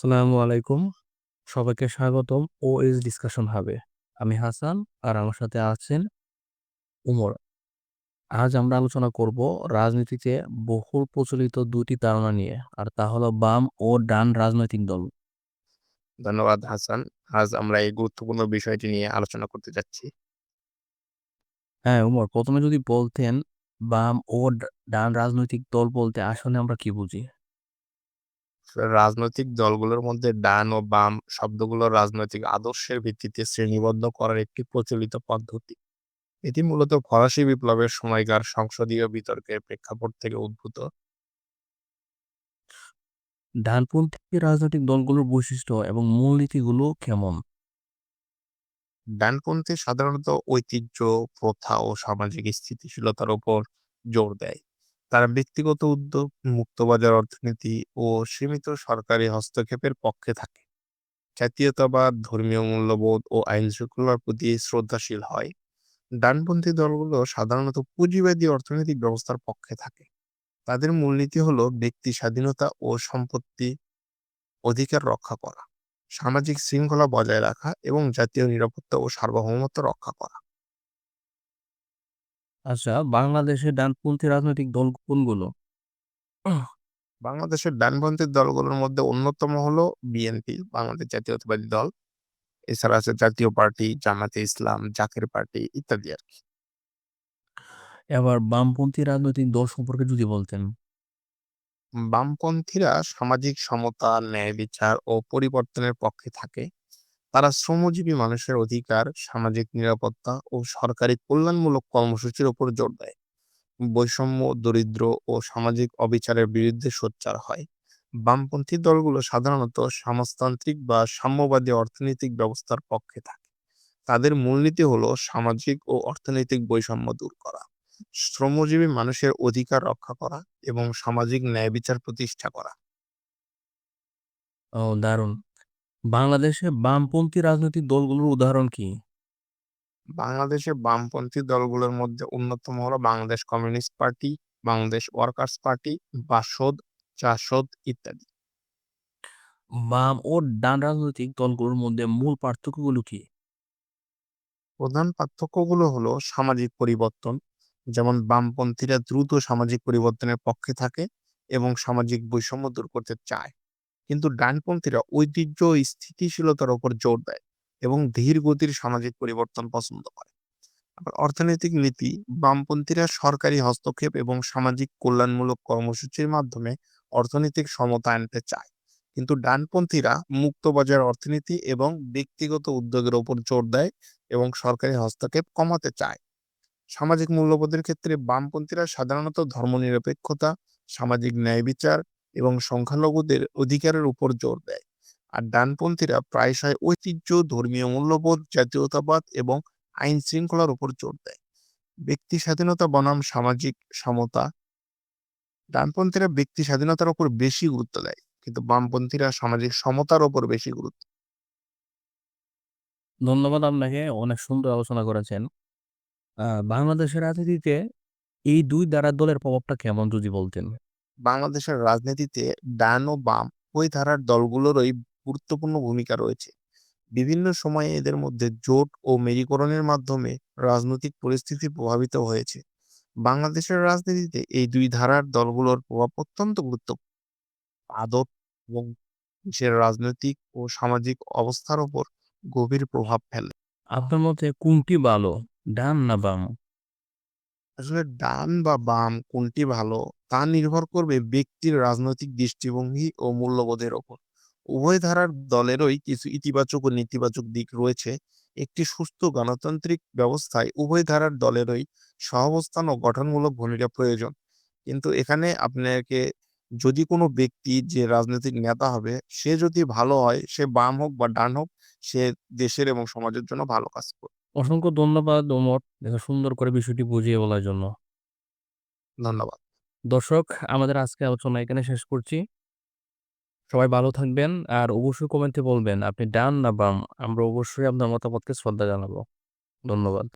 আসসালামু আলাইকুম। সবাইকে স্বাগতম ওএস ডিসকাশন হাবে। আমি হাসান আর আমার সাথে আছেন উমর। আজ আমরা আলোচনা করব রাজনীতিতে বহুল প্রচলিত দুটি ধারণা নিয়ে। আর তা হলো বাম ও ডান রাজনৈতিক দল। ধন্যবাদ হাসান। আজ আমরা এই গুরুত্বপূর্ণ বিষয়টি নিয়ে আলোচনা করতে যাচ্ছি। হ্যাঁ, উমর প্রথমে যদি বলতেন বাম ও ডান রাজনৈতিক দল বলতে আসলে আমরা কি বুঝি? রাজনৈতিক দলগুলোর মধ্যে ডান ও বাম শব্দগুলো রাজনৈতিক আদর্শের ভিত্তিতে শ্রেণীবদ্ধ করার একটি প্রচলিত পদ্ধতি। এটি মূলত ফরাসি বিপ্লবের সময়কার সংসদীয় বিতর্কের প্রেক্ষাপট থেকে উদ্ভূত। ডানপন্থী রাজনৈতিক দলগুলোর বৈশিষ্ট্য এবং মূলনীতিগুলো কেমন? ডানপন্থী সাধারণত ঐতিহ্য, প্রথা ও সামাজিক স্থিতিশীলতার উপর জোর দেয়। তারা ব্যক্তিগত উদ্যোগ, মুক্তবাজার অর্থনীতি ও সীমিত সরকারি হস্তক্ষেপের পক্ষে থাকে। জাতীয়তাবাদ, ধর্মীয় মূল্যবোধ ও আইনশৃঙ্খলার প্রতি শ্রদ্ধাশীল হয়। ডানপন্থী দলগুলো সাধারণত পুঁজিবাদী অর্থনৈতিক ব্যবস্থার পক্ষে থাকে। তাদের মূলনীতি হলো ব্যক্তি স্বাধীনতা ও সম্পত্তি অধিকার রক্ষা করা, সামাজিক শৃঙ্খলা বজায় রাখা এবং জাতীয় নিরাপত্তা ও সার্বভৌমত্ব রক্ষা করা। আচ্ছা, বাংলাদেশের ডানপন্থী রাজনৈতিক দল কোনগুলো? বাংলাদেশের ডানপন্থী দলগুলোর মধ্যে অন্যতম হলো বিএনপি, বাংলাদেশ জাতীয়তাবাদী দল। এছাড়া আছে জাতীয় পার্টি, জামায়াতে ইসলাম, জাকের পার্টি ইত্যাদি আরকি। এবার বামপন্থী রাজনৈতিক দল সম্পর্কে যদি বলতেন? বামপন্থীরা সামাজিক সমতা, ন্যায় বিচার ও পরিবর্তনের পক্ষে থাকে। তারা শ্রমজীবী মানুষের অধিকার, সামাজিক নিরাপত্তা ও সরকারি কল্যাণমূলক কর্মসূচির উপর জোর দেয়। বৈষম্য, দরিদ্র ও সামাজিক অবিচারের বিরুদ্ধে সোচ্চার হয়। বামপন্থী দলগুলো সাধারণত সমাজতান্ত্রিক বা সাম্যবাদী অর্থনৈতিক ব্যবস্থার পক্ষে থাকে। তাদের মূলনীতি হলো সামাজিক ও অর্থনৈতিক বৈষম্য দূর করা, শ্রমজীবী মানুষের অধিকার রক্ষা করা এবং সামাজিক ন্যায় বিচার প্রতিষ্ঠা করা। ও দারুণ! বাংলাদেশে বামপন্থী রাজনৈতিক দলগুলোর উদাহরণ কি? বাংলাদেশে বামপন্থী দলগুলোর মধ্যে অন্যতম হলো Bangladesh communist party, Bangladesh workers party, Basad, Jasad ইত্যাদি। বাম ও ডান রাজনৈতিক দলগুলোর মধ্যে মূল পার্থক্যগুলো কি? প্রধান পার্থক্যগুলো হলো সামাজিক পরিবর্তন, যেমন বামপন্থীরা দ্রুত সামাজিক পরিবর্তনের পক্ষে থাকে এবং সামাজিক বৈষম্য দূর করতে চায়। কিন্তু ডানপন্থীরা ঐতিহ্য স্থিতিশীলতার উপর জোর দেয় এবং ধীর গতির সামাজিক পরিবর্তন পছন্দ করে। আবার অর্থনৈতিক নীতি বামপন্থীরা সরকারি হস্তক্ষেপ এবং সামাজিক কল্যাণমূলক কর্মসূচির মাধ্যমে অর্থনৈতিক সমতা আনতে চায়। কিন্তু ডানপন্থীরা মুক্তবাজার অর্থনীতি এবং ব্যক্তিগত উদ্যোগের উপর জোর দেয় এবং সরকারি হস্তক্ষেপ কমাতে চায়। সামাজিক মূল্যবোধের ক্ষেত্রে বামপন্থীরা সাধারণত ধর্মনিরপেক্ষতা, সামাজিক ন্যায় বিচার এবং সংখ্যালঘুদের অধিকারের উপর জোর দেয়। আর ডানপন্থীরা প্রায়শই ঐতিহ্য, ধর্মীয় মূল্যবোধ, জাতীয়তাবাদ এবং আইন শৃঙ্খলার উপর জোর দেয়। ব্যক্তি স্বাধীনতা বনাম সামাজিক সমতা ডানপন্থীরা ব্যক্তি স্বাধীনতার উপর বেশি গুরুত্ব দেয়, কিন্তু বামপন্থীরা সামাজিক সমতার উপর বেশি গুরুত্ব ধন্যবাদ আপনাকে। অনেক সুন্দর আলোচনা করেছেন। বাংলাদেশের রাজনীতিতে এই ২ ধারার দলের প্রভাবটা কেমন যদি বলতেন? বাংলাদেশের রাজনীতিতে ডান ও বাম উভয় ধারার দলগুলোরই গুরুত্বপূর্ণ ভূমিকা রয়েছে। বিভিন্ন সময়ে এদের মধ্যে জোট ও মেরীকরণের মাধ্যমে রাজনৈতিক পরিস্থিতি প্রভাবিত হয়েছে। বাংলাদেশের রাজনীতিতে এই দুই ধারার দলগুলোর প্রভাব অত্যন্ত গুরুত্বপূর্ণ। আদত এবং দেশের রাজনৈতিক ও সামাজিক অবস্থার উপর গভীর প্রভাব ফেলে। আপনার মতে কোনটি ভালো, ডান না বাম? আসলে ডান বা বাম কোনটি ভালো তা নির্ভর করবে ব্যক্তির রাজনৈতিক দৃষ্টিভঙ্গি ও মূল্যবোধের ওপর। উভয় ধারার দলেরই কিছু ইতিবাচক ও নেতিবাচক দিক রয়েছে। একটি সুস্থ গণতান্ত্রিক ব্যবস্থায় উভয় ধারার দলেরই সহাবস্থান ও গঠনমূলক ভূমিকা প্রয়োজন। কিন্তু এখানে আপনাকে যদি কোনো ব্যক্তি যে রাজনৈতিক নেতা হবে, সে যদি ভালো হয়, সে বাম হোক বা ডান হোক, সে দেশের এবং সমাজের জন্য ভালো কাজ করবে। অসংখ্য ধন্যবাদ ওমর, এত সুন্দর করে বিষয়টি বুঝিয়ে বলার জন্য। ধন্যবাদ। দর্শক, আমাদের আজকে আলোচনা এখানে শেষ করছি। সবাই ভালো থাকবেন। আর অবশ্যই কমেন্টে বলবেন আপনি ডান না বাম? আমরা অবশ্যই আপনার মতামতকে শ্রদ্ধা জানাব। ধন্যবাদ।